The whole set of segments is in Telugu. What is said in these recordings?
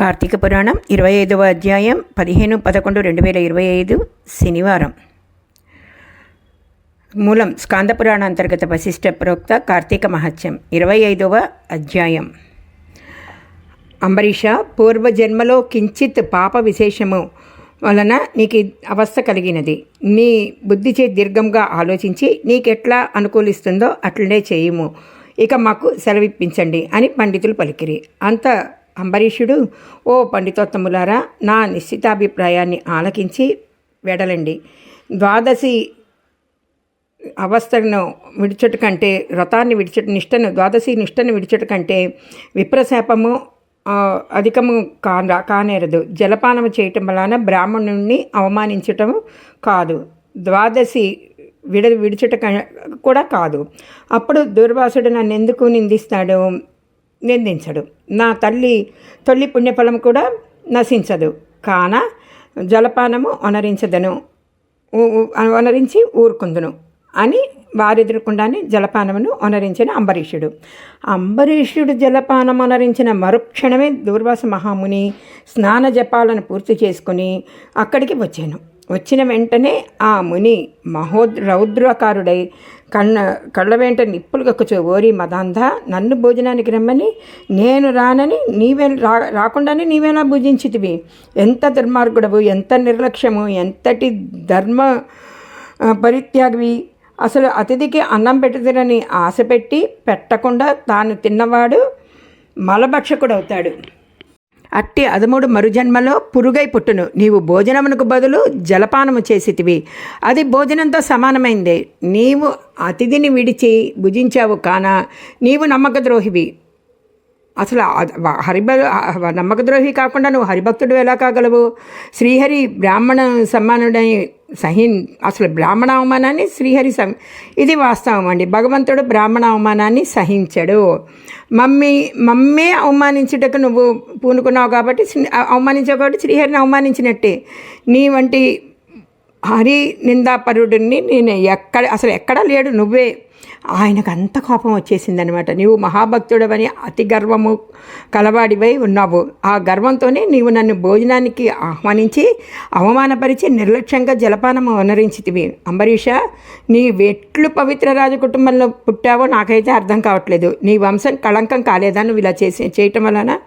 కార్తీక పురాణం ఇరవై ఐదవ అధ్యాయం పదిహేను పదకొండు రెండు వేల ఇరవై ఐదు శనివారం. మూలం స్కాంద పురాణ అంతర్గత వశిష్ట ప్రోక్త కార్తీక మహత్యం ఇరవై ఐదవ అధ్యాయం. అంబరీష పూర్వజన్మలో కించిత్ పాప విశేషము వలన నీకు అవస్థ కలిగినది. నీ బుద్ధి చే దీర్ఘంగా ఆలోచించి నీకెట్లా అనుకూలిస్తుందో అట్లనే చేయము. ఇక మాకు సెలవిప్పించండి అని పండితులు పలికిరి. అంత అంబరీషుడు ఓ పండితోత్తములారా నా నిశ్చితాభిప్రాయాన్ని ఆలకించి వెడలండి. ద్వాదశి అవస్థను విడిచట కంటే వ్రతాన్ని విడిచట నిష్టను ద్వాదశి నిష్టను విడిచట కంటే విప్రశాపము అధికము కా కానేరదు. జలపానం చేయటం వలన బ్రాహ్మణుణ్ణి అవమానించటం కాదు. ద్వాదశి విడ విడిచట కూడా కాదు. అప్పుడు దుర్వాసుడు నన్ను ఎందుకు నిందిస్తాడు? నిందించడు. నా తల్లి తొల్లి పుణ్యఫలం కూడా నశించదు. కాన జలపానము వనరించదను వనరించి ఊరుకుందును అని వారెదురకుండానే జలపానమును వనరించిన అంబరీషుడు. అంబరీషుడు జలపానం వనరించిన మరుక్షణమే దూర్వాస మహాముని స్నాన జపాలను పూర్తి చేసుకుని అక్కడికి వచ్చాను. వచ్చిన వెంటనే ఆ ముని మహో రౌద్రకారుడై కన్న కళ్ళ వెంట నిప్పులు కక్కుచు ఓరి మదాంధ నన్ను భోజనానికి రమ్మని నేను రానని నీవే రా రాకుండానే నీవేలా భుజించితివి. ఎంత దుర్మార్గుడవు ఎంత నిర్లక్ష్యము ఎంతటి ధర్మ పరిత్యాగవి. అసలు అతిథికి అన్నం పెట్టుదిరని ఆశ పెట్టి పెట్టకుండా తాను తిన్నవాడు మలభక్షకుడవుతాడు. అట్టి అదముడు మరుజన్మలో పురుగై పుట్టును. నీవు భోజనమునకు బదులు జలపానము చేసితివి. అది భోజనంతో సమానమైందే. నీవు అతిథిని విడిచి భుజించావు కాన? నీవు నమ్మకద్రోహివి. అసలు హరిభ నమ్మకద్రోహి కాకుండా నువ్వు హరిభక్తుడు ఎలా కాగలవు? శ్రీహరి బ్రాహ్మణ సమ్మానుడని సహి అసలు బ్రాహ్మణ అవమానాన్ని శ్రీహరి సం ఇది వాస్తవం అండి. భగవంతుడు బ్రాహ్మణ అవమానాన్ని సహించడు. మమ్మీ మమ్మే అవమానించుటకు నువ్వు పూనుకున్నావు కాబట్టి అవమానించావు కాబట్టి శ్రీహరిని అవమానించినట్టే. నీ వంటి హరి నిందాపరుడిని నేను ఎక్కడ అసలు ఎక్కడా లేడు నువ్వే. ఆయనకు అంత కోపం వచ్చేసిందనమాట నీవు మహాభక్తుడవని అతి గర్వము కలవాడివై ఉన్నావు. ఆ గర్వంతోనే నీవు నన్ను భోజనానికి ఆహ్వానించి అవమానపరిచి నిర్లక్ష్యంగా జలపానము వనరించితివి. అంబరీష నీ వెట్లు పవిత్ర రాజ కుటుంబంలో పుట్టావో నాకైతే అర్థం కావట్లేదు. నీ వంశం కళంకం కాలేదా నువ్వు ఇలా చేసి చేయటం వలన?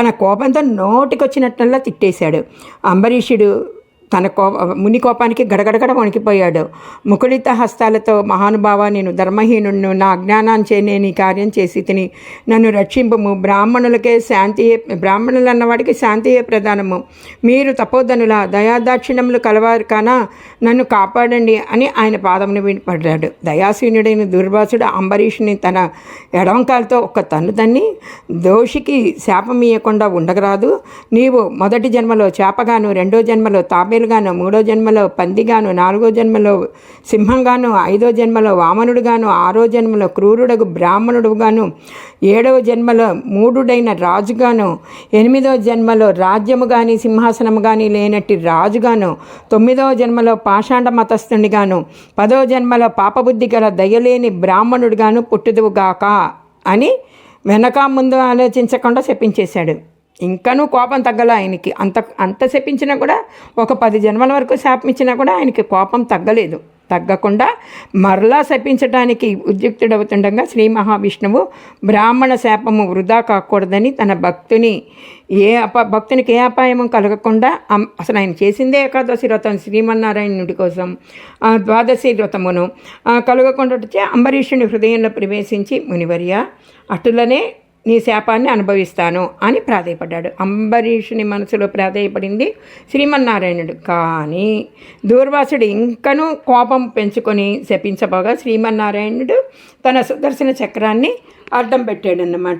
తన కోపంతో నోటికొచ్చినట్లల్లా తిట్టేశాడు. అంబరీషుడు తన కో ముని కోపానికి గడగడగడ వణికిపోయాడు. ముకుళిత హస్తాలతో మహానుభావ నేను ధర్మహీనుణ్ణు నా అజ్ఞానాంచే నేను ఈ కార్యం చేసి తిని నన్ను రక్షింపము. బ్రాహ్మణులకే శాంతియే బ్రాహ్మణులు అన్నవాడికి శాంతియే ప్రధానము. మీరు తపోధనుల దయాదాక్షిణ్యములు కలవారు కానా నన్ను కాపాడండి అని ఆయన పాదమును పడ్డాడు దయాశీనుడైన దుర్వాసుడు అంబరీషుని తన ఎడవంకాలతో ఒక తన్ను తన్ని దోషికి శాపమీయకుండా ఉండగరాదు. నీవు మొదటి జన్మలో చేపగాను రెండో జన్మలో తాబేలుగాను మూడో జన్మలో పందిగాను నాలుగో జన్మలో సింహంగాను ఐదో జన్మలో వామనుడుగాను ఆరో జన్మలో క్రూరుడగు బ్రాహ్మణుడుగాను ఏడవ జన్మలో మూడుడైన రాజుగాను ఎనిమిదో జన్మలో రాజ్యము కానీ సింహాసనము కానీ లేనట్టి రాజుగాను తొమ్మిదవ జన్మలో పాషాండ మతస్థునిగాను పదో జన్మలో పాపబుద్ధి గల దయలేని బ్రాహ్మణుడుగాను పుట్టుదువుగాక అని వెనక ముందు ఆలోచించకుండా చెప్పించేశాడు ఇంకనూ కోపం తగ్గల ఆయనకి. అంత అంత శపించినా కూడా ఒక పది జన్మల వరకు శాపమిచ్చినా కూడా ఆయనకి కోపం తగ్గలేదు. తగ్గకుండా మరలా శపించడానికి ఉద్యుక్తుడవుతుండగా శ్రీ మహావిష్ణువు బ్రాహ్మణ శాపము వృధా కాకూడదని తన భక్తుని ఏ అప భక్తునికి ఏ అపాయము కలగకుండా అసలు ఆయన చేసిందే ఏకాదశి వ్రతం శ్రీమన్నారాయణుడి కోసం ద్వాదశి వ్రతమును కలగకుండా వచ్చి అంబరీషుని హృదయంలో ప్రవేశించి మునివర్య అటులనే నీ శాపాన్ని అనుభవిస్తాను అని ప్రాధేయపడ్డాడు. అంబరీషుని మనసులో ప్రాధేయపడింది శ్రీమన్నారాయణుడు. కానీ దూర్వాసుడు ఇంకనూ కోపం పెంచుకొని శపించబోగా శ్రీమన్నారాయణుడు తన సుదర్శన చక్రాన్ని అడ్డం పెట్టాడన్నమాట.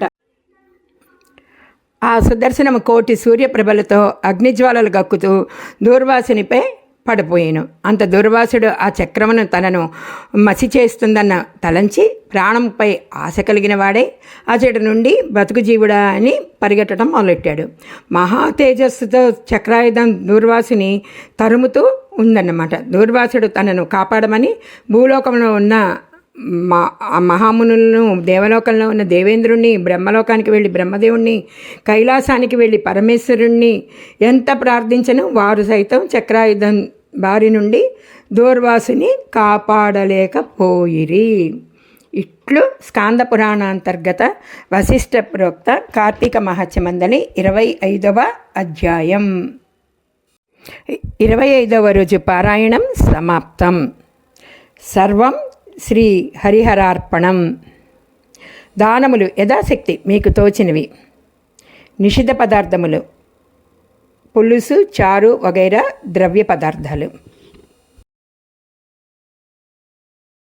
ఆ సుదర్శనము కోటి సూర్యప్రభలతో అగ్నిజ్వాలలు గక్కుతూ దూర్వాసునిపై పడిపోయాను. అంత దుర్వాసుడు ఆ చక్రమును తనను మసి చేస్తుందన్న తలంచి ప్రాణంపై ఆశ కలిగిన వాడే. అతడి నుండి బతుకు జీవుడా అని పరిగెట్టడం మొదలెట్టాడు. మహా తేజస్సుతో చక్రాయుధం దూర్వాసుని తరుముతూ ఉందన్నమాట. దూర్వాసుడు తనను కాపాడమని భూలోకంలో ఉన్న మా మహామునులను దేవలోకంలో ఉన్న దేవేంద్రుణ్ణి బ్రహ్మలోకానికి వెళ్ళి బ్రహ్మదేవుణ్ణి కైలాసానికి వెళ్ళి పరమేశ్వరుణ్ణి ఎంత ప్రార్థించను వారు సైతం చక్రాయుధం బారి నుండి దూర్వాసుని కాపాడలేకపోయిరి. ఇట్లు స్కాంద పురాణాంతర్గత వశిష్ఠ ప్రోక్త కార్తీక మహత్యమందని ఇరవై ఐదవ అధ్యాయం. ఇరవై ఐదవ రోజు పారాయణం సమాప్తం. సర్వం శ్రీ హరిహరార్పణం. దానములు యథాశక్తి మీకు తోచినవి. నిషిద్ధ పదార్థములు పులుసు చారు వగైరా ద్రవ్య పదార్థాలు.